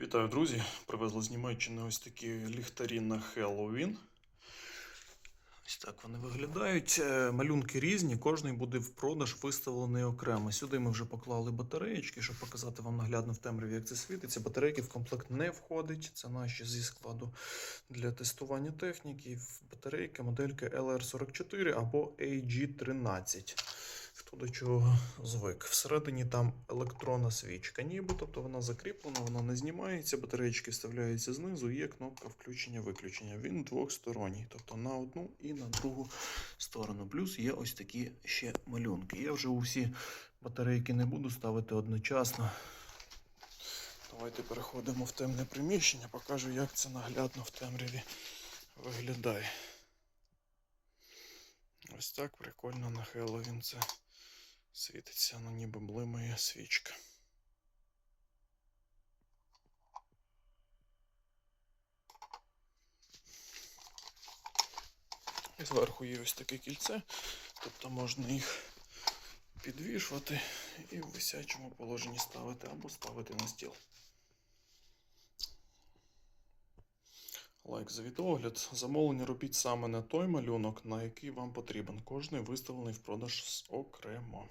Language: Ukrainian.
Вітаю, друзі! Привезли з Німеччини ось такі ліхтарі на Хеллоуін. Ось так вони виглядають. Е, Малюнки різні, кожний буде в продаж виставлений окремо. Сюди ми вже поклали батареєчки, щоб показати вам наглядно в темряві, як це світиться. Батарейки в комплект не входить. Це наші зі складу для тестування техніки. Батарейка моделька LR44 або AG13 хто до чого звик. Всередині там електронна свічка, ніби, тобто вона закріплена, вона не знімається, батареєчки вставляються знизу, є кнопка включення-виключення. Він двохсторонній, тобто на одну і на другу сторону. Плюс є ось такі ще малюнки. Я вже усі батарейки не буду ставити одночасно. Давайте переходимо в темне приміщення, покажу, як це наглядно в темряві виглядає. Ось так прикольно на Хеллоуін це світиться, ну ніби блимає свічка. І зверху є ось таке кільце, тобто можна їх підвішувати і в висячому положенні ставити або ставити на стіл. Лайк за відеогляд. Замовлення робіть саме на той малюнок, на який вам потрібен. Кожний виставлений в продаж окремо.